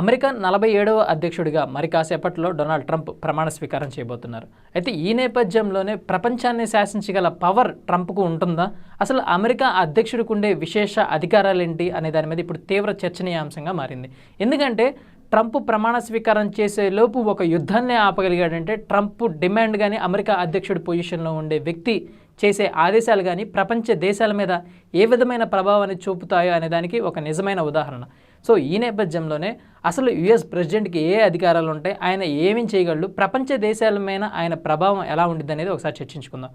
America నలభై ఏడవ అధ్యక్షుడిగా మరి కాసేపట్లో డొనాల్డ్ ట్రంప్ ప్రమాణ స్వీకారం చేయబోతున్నారు. అయితే ఈ నేపథ్యంలోనే ప్రపంచాన్ని శాసించగల పవర్ ట్రంప్కు ఉంటుందా? అసలు అమెరికా అధ్యక్షుడికి ఉండే విశేష అధికారాలు ఏంటి అనే దాని మీద ఇప్పుడు తీవ్ర చర్చనీయాంశంగా మారింది. ఎందుకంటే ట్రంప్ ప్రమాణ స్వీకారం చేసే లోపు ఒక యుద్ధాన్ని ఆపగలిగాడంటే ట్రంప్ డిమాండ్ కానీ అమెరికా అధ్యక్షుడి పొజిషన్లో ఉండే వ్యక్తి చేసే ఆదేశాలు కానీ ప్రపంచ దేశాల మీద ఏ విధమైన ప్రభావాన్ని చూపుతాయో అనే దానికి ఒక నిజమైన ఉదాహరణ. సో ఈ నేపథ్యంలోనే అసలు యుఎస్ ప్రెసిడెంట్కి ఏ అధికారాలు ఉంటాయి? ఆయన ఏమేం చేయగలడు? ప్రపంచ దేశాల మీద ఆయన ప్రభావం ఎలా ఉండిద్ది అనేది ఒకసారి చర్చించుకుందాం.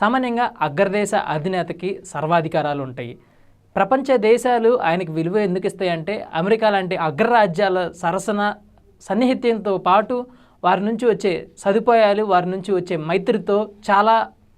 సామాన్యంగా అగ్రదేశ అధినేతకి సర్వాధికారాలు ఉంటాయి. ప్రపంచ దేశాలు ఆయనకు విలువ ఎందుకు ఇస్తాయంటే అమెరికా లాంటి అగ్రరాజ్యాల సరసన సన్నిహిత్యంతో పాటు వారి నుంచి వచ్చే సదుపాయాలు వారి నుంచి వచ్చే మైత్రితో చాలా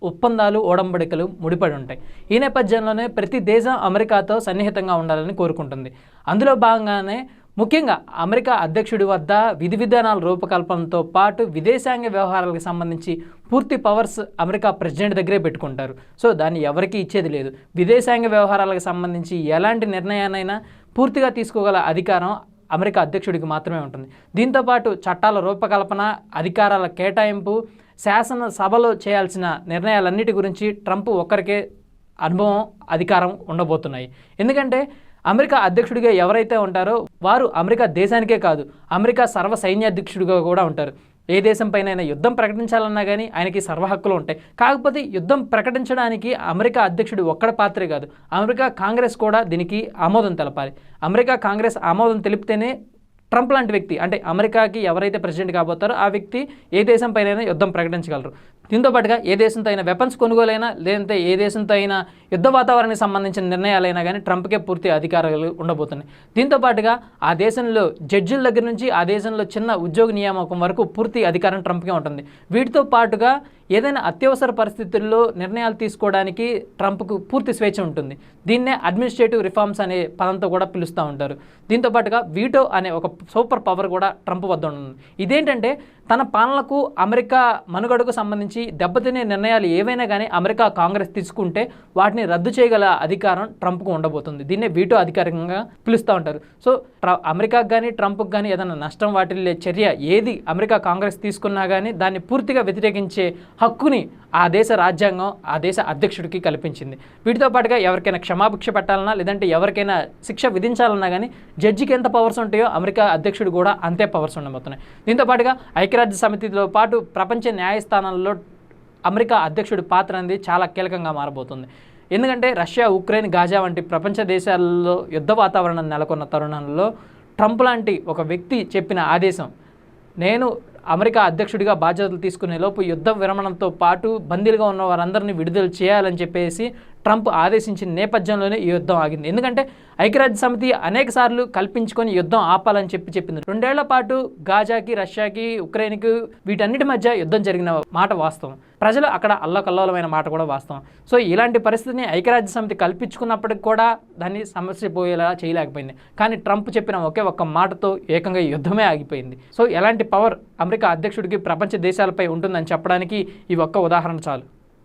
ఒప్పందాలు ఓడంబడికలు ముడిపడి ఉంటాయి. ఈ నేపథ్యంలోనే ప్రతి దేశం అమెరికాతో సన్నిహితంగా ఉండాలని కోరుకుంటుంది. అందులో భాగంగానే ముఖ్యంగా అమెరికా అధ్యక్షుడి వద్ద విధి విధానాల రూపకల్పనతో పాటు విదేశాంగ వ్యవహారాలకు సంబంధించి పూర్తి పవర్స్ అమెరికా ప్రెసిడెంట్ దగ్గరే పెట్టుకుంటారు. సో దాన్ని ఎవరికీ ఇచ్చేది లేదు. విదేశాంగ వ్యవహారాలకు సంబంధించి ఎలాంటి నిర్ణయాన్నైనా పూర్తిగా తీసుకోగల అధికారం అమెరికా అధ్యక్షుడికి మాత్రమే ఉంటుంది. దీంతోపాటు చట్టాల రూపకల్పన అధికారాల కేటాయింపు శాసన సభలో చేయాల్సిన నిర్ణయాలన్నిటి గురించి ట్రంప్ ఒక్కరికే అనుభవం అధికారం ఉండబోతున్నాయి. ఎందుకంటే అమెరికా అధ్యక్షుడిగా ఎవరైతే ఉంటారో వారు అమెరికా దేశానికే కాదు అమెరికా సర్వ సైన్యాధ్యక్షుడిగా కూడా ఉంటారు. ఏ దేశం పైన యుద్ధం ప్రకటించాలన్నా కానీ ఆయనకి సర్వ హక్కులు ఉంటాయి. కాకపోతే యుద్ధం ప్రకటించడానికి అమెరికా అధ్యక్షుడు ఒక్కడ పాత్రే కాదు. అమెరికా కాంగ్రెస్ కూడా దీనికి ఆమోదం తెలపాలి. అమెరికా కాంగ్రెస్ ఆమోదం తెలిపితేనే ట్రంప్ లాంటి వ్యక్తి అంటే అమెరికాకి ఎవరైతే ప్రెసిడెంట్ కాబోతారో ఆ వ్యక్తి ఏ దేశం పైన యుద్ధం ప్రకటించగలరు. దీంతో పాటుగా ఏ దేశంతో అయినా వెపన్స్ కొనుగోలైనా లేదంటే ఏ దేశంతో అయినా యుద్ధ వాతావరణానికి సంబంధించిన నిర్ణయాలైనా కానీ ట్రంప్కే పూర్తి అధికారాలు ఉండబోతున్నాయి. దీంతో పాటుగా ఆ దేశంలో జడ్జిల దగ్గర నుంచి ఆ దేశంలో చిన్న ఉద్యోగ నియామకం వరకు పూర్తి అధికారం ట్రంప్కే ఉంటుంది. వీటితో పాటుగా ఏదైనా అత్యవసర పరిస్థితుల్లో నిర్ణయాలు తీసుకోవడానికి ట్రంప్కు పూర్తి స్వేచ్ఛ ఉంటుంది. దీన్నే అడ్మినిస్ట్రేటివ్ రిఫార్మ్స్ అనే పదంతో కూడా పిలుస్తూ ఉంటారు. దీంతో పాటుగా వీటో అనే ఒక సూపర్ పవర్ కూడా ట్రంప్ వద్ద ఉంటుంది. ఇదేంటంటే తన పాలనకు అమెరికా మనుగడకు సంబంధించి దెబ్బతినే నిర్ణయాలు ఏవైనా కానీ అమెరికా కాంగ్రెస్ తీసుకుంటే వాటిని రద్దు చేయగల అధికారం ట్రంప్కు ఉండబోతుంది. దీన్నే వీటో అధికారికంగా పిలుస్తూ ఉంటారు. సో ట్ర అమెరికాకు కానీ ట్రంప్కి కానీ ఏదైనా నష్టం వాటిల్లే చర్య ఏది అమెరికా కాంగ్రెస్ తీసుకున్నా కానీ దాన్ని పూర్తిగా వ్యతిరేకించే హక్కుని ఆ దేశ రాజ్యాంగం ఆ దేశ అధ్యక్షుడికి కల్పించింది. వీటితో పాటుగా ఎవరికైనా క్షమాభిక్ష పెట్టాలన్నా లేదంటే ఎవరికైనా శిక్ష విధించాలన్నా కానీ జడ్జికి ఎంత పవర్స్ ఉంటాయో అమెరికా అధ్యక్షుడు కూడా అంతే పవర్స్ ఉండబోతున్నాయి. దీంతో పాటుగా ఐక్యరాజ్య సమితితో పాటు ప్రపంచ న్యాయస్థానాల్లో అమెరికా అధ్యక్షుడి పాత్ర అనేది చాలా కీలకంగా మారబోతుంది. ఎందుకంటే రష్యా ఉక్రెయిన్ గాజా వంటి ప్రపంచ దేశాల్లో యుద్ధ వాతావరణం నెలకొన్న తరుణంలో ట్రంప్ లాంటి ఒక వ్యక్తి చెప్పిన ఆదేశం నేను అమెరికా అధ్యక్షుడిగా బాధ్యతలు తీసుకునే లోపు యుద్ధ విరమణంతో పాటు బందీలుగా ఉన్న వారందరినీ విడుదల చేయాలని చెప్పేసి ట్రంప్ ఆదేశించిన నేపథ్యంలోనే ఈ యుద్ధం ఆగింది. ఎందుకంటే ఐక్యరాజ్య సమితి అనేక సార్లు కల్పించుకొని యుద్ధం ఆపాలని చెప్పి చెప్పింది. రెండేళ్ళ పాటు గాజాకి రష్యాకి ఉక్రెయిన్కి వీటన్నిటి మధ్య యుద్ధం జరిగిన మాట వాస్తవం. ప్రజలు అక్కడ అల్లకల్లోలమైన మాట కూడా వాస్తవం. సో ఇలాంటి పరిస్థితిని ఐక్యరాజ్య సమితి కల్పించుకున్నప్పటికి కూడా దాన్ని సమస్య పోయేలా చేయలేకపోయింది. కానీ ట్రంప్ చెప్పిన ఒకే ఒక్క మాటతో ఏకంగా యుద్ధమే ఆగిపోయింది. సో ఎలాంటి పవర్ అమెరికా అధ్యక్షుడికి ప్రపంచ దేశాలపై ఉంటుందని చెప్పడానికి ఈ ఒక్క ఉదాహరణ చాలు.